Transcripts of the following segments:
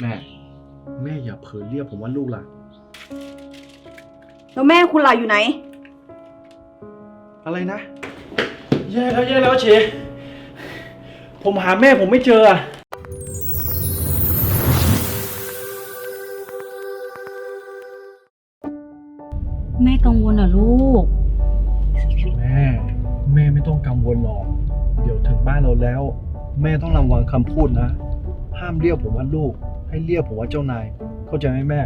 แม่ แม่อย่าเผลอเรียกผมว่าลูกล่ะ แล้วแม่คุณล่ะอยู่ไหน อะไรนะ แย่แล้วแย่แล้วเชผมหาแม่ผมไม่เจออะแม่กังวลเหรอลูก แม่ แม่ไม่ต้องกังวลหรอก เดี๋ยวถึงบ้านเราแล้ว แม่ต้องระวังคำพูดนะ ห้ามเรียกผมว่าลูก ให้เรียกผมว่าเจ้านาย เข้าใจไหมแม่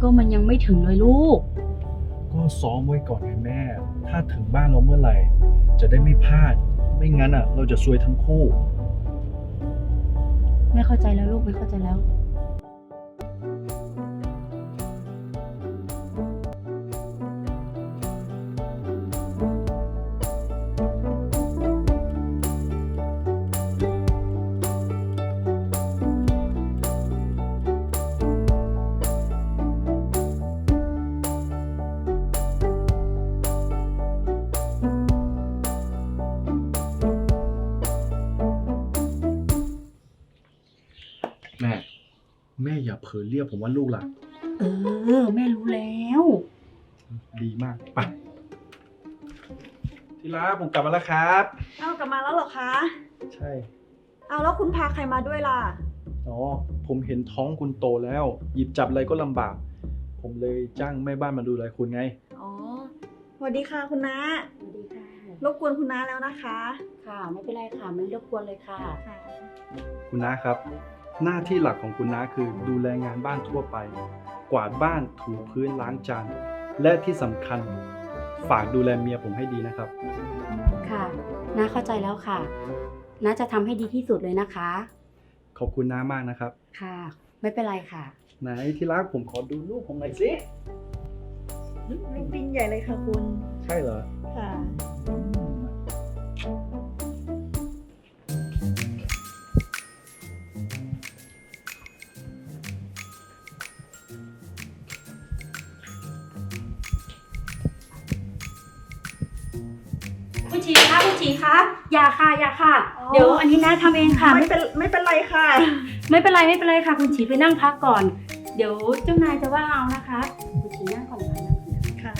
ก็มันยังไม่ถึงเลยลูก ก็ซ้อมไว้ก่อนไงแม่ ถ้าถึงบ้านเราเมื่อไหร่ จะได้ไม่พลาด ไม่งั้นอะ เราจะซวยทั้งคู่แม่เข้าใจแล้วลูกแม่เข้าใจแล้ว แม่อย่าเผลอเรียกผมว่าลูกล่ะ เออ แม่รู้แล้ว ดีมาก ไปทีละผมกลับมาแล้วครับ เอากลับมาแล้วเหรอคะ ใช่ เอาแล้วคุณพาใครมาด้วยล่ะ อ๋อ ผมเห็นท้องคุณโตแล้ว หยิบจับอะไรก็ลำบาก ผมเลยจ้างแม่บ้านมาดูแลคุณไง อ๋อสวัสดีค่ะคุณน้าสวัสดีค่ะ รบกวนคุณน้าแล้วนะคะ ค่ะ ไม่เป็นไรค่ะ ไม่รบกวนเลยค่ะค่ะคุณน้าครับ หน้าที่หลักของคุณน้าคือดูแลงานบ้านทั่วไป กวาดบ้านถูพื้นล้างจาน และที่สำคัญฝากดูแลเมียผมให้ดีนะครับ ค่ะน้าเข้าใจแล้วค่ะน้าจะทำให้ดีที่สุดเลยนะคะ ขอบคุณน้ามากนะครับ ค่ะ ไม่เป็นไรค่ะ ไหนที่รักผมขอดูรูปผมหน่อยสิ ลูกปิ้นใหญ่เลยค่ะคุณ ใช่เหรอ ค่ะ ชีคะคุณชีคะอย่าค่ะอย่าค่ะ อ๋อ เดี๋ยวอันนี้น้าทำเองค่ะ ไม่ไม่เป็นไม่เป็นไรค่ะ ไม่เป็นไรไม่เป็นไรค่ะ คุณชีไปนั่งพักก่อน เดี๋ยวเจ้านายจะว่าเอานะคะ คุณชีนั่งก่อนค่ะนั่งก่อนค่ะ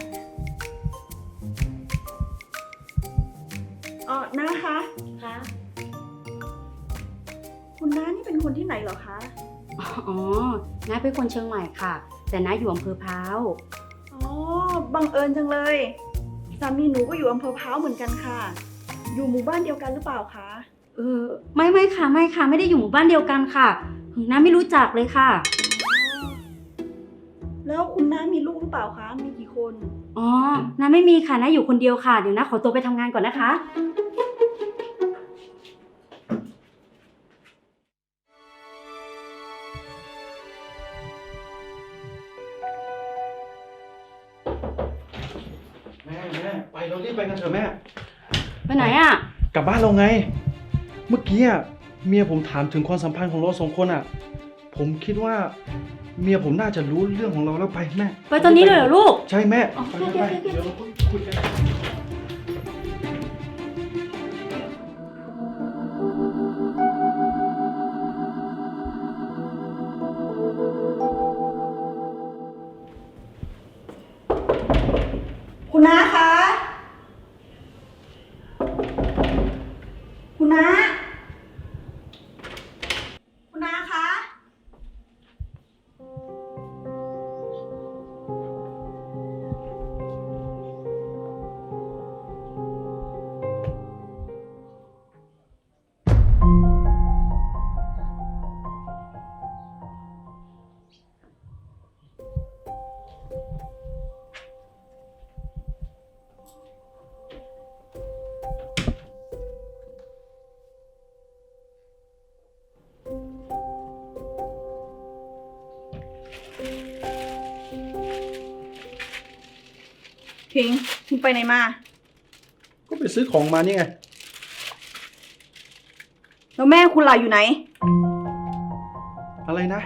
อ๋อน้าคะค่ะคุณน้านี่เป็นคนที่ไหนเหรอคะอ๋อน้าเป็นคนเชียงใหม่ค่ะ แต่น้าอยู่อำเภอพร้าว อ๋อบังเอิญจังเลย สามีหนูก็อยู่อำเภอพร้าวเหมือนกันค่ะ อยู่หมู่บ้านเดียวกันหรือเปล่าคะ เออไม่ไม่ค่ะไม่ค่ะ ไม่ได้อยู่หมู่บ้านเดียวกันค่ะน้าไม่รู้จักเลยค่ะ แล้วคุณน้ามีลูกหรือเปล่าคะ มีกี่คน อ๋อน้าไม่มีค่ะน้าอยู่คนเดียวค่ะ เดี๋ยวน้าขอตัวไปทำงานก่อนนะคะ เรารีบไปกันเถอะแม่ ไปไหนอะ กลับบ้านเราไง เมื่อกี้อะเมียผมถามถึงความสัมพันธ์ของเราสองคนอะ ผมคิดว่า เมียผมน่าจะรู้เรื่องของเราแล้วไปแม่ไปตอนนี้เลยเหรอลูก ใช่แม่อ๋อไปโอเคไปโอเคโอเคเดี๋ยวเราคุยกัน คุณน้าคะ คุณน้า พิงคุณไปไหนมา ก็ไปซื้อของมานี่ไง แล้วแม่คุณล่ะอยู่ไหน อะไรนะ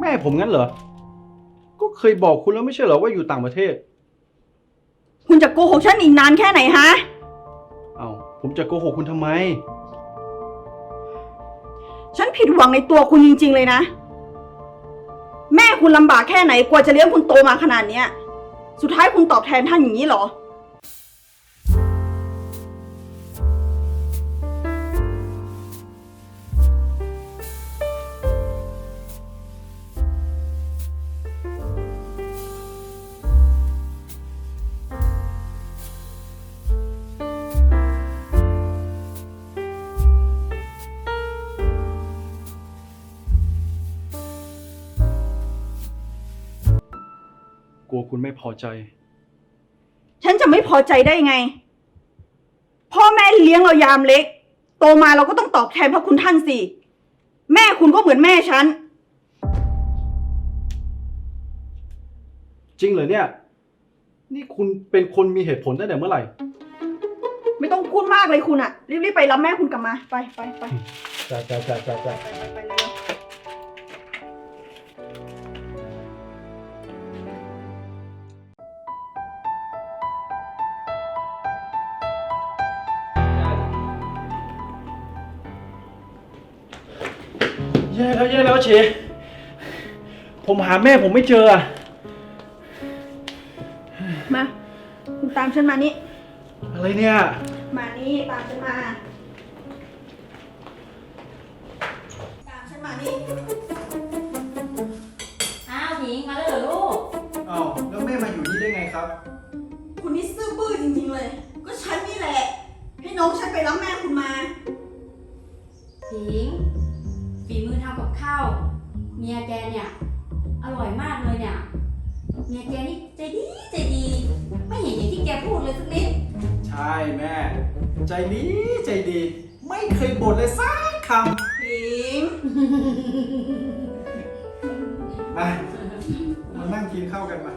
แม่ผมงั้นเหรอ ก็เคยบอกคุณแล้วไม่ใช่เหรอว่าอยู่ต่างประเทศ คุณจะโกหกฉันอีกนานแค่ไหนฮะ เอาผมจะโกหกคุณทำไม ฉันผิดหวังในตัวคุณจริง ๆ เลยนะ แม่คุณลำบากแค่ไหนกว่าจะเลี้ยงคุณโตมาขนาดเนี้ย สุดท้ายคุณตอบแทนท่านอย่างนี้เหรอ กลัวคุณไม่พอใจ ฉันจะไม่พอใจได้ไง พ่อแม่เลี้ยงเรายามเล็ก โตมาเราก็ต้องตอบแทนพระคุณท่านสิ แม่คุณก็เหมือนแม่ฉัน จริงเหรอเนี่ย นี่คุณเป็นคนมีเหตุผลตั้งแต่เมื่อไหร่ ไม่ต้องพูดมากเลยคุณอะรีบๆไปรับแม่คุณกลับมา ไปไปไปจ้าจ้าจ้าจ้าจ้าไปไปไปเร็ว แย่แล้วแย่แล้วเชผมหาแม่ผมไม่เจออะมา คุณตามฉันมานี่ อะไรเนี่ย มานี่ตามฉันมา ตามฉันมานี่ อ้าวหญิงมาแล้วเหรอลูก อ้าวแล้วแม่มาอยู่นี่ได้ไงครับ คุณนี่ซื่อบื้อจริงๆเลย ก็ฉันนี่แหละ ให้น้องฉันไปรับแม่คุณมา หญิง ฝีมือทำกับข้าวเมียแกเนี่ยอร่อยมากเลยเนี่ยเมียแกนี่ใจดีใจดี ไม่เห็นอย่างที่แกพูดเลยสักนิดใช่แม่ ใจดีใจดี ไม่เคยบ่นเลยสักคผิงำมามานั่งกินข้าวกันมา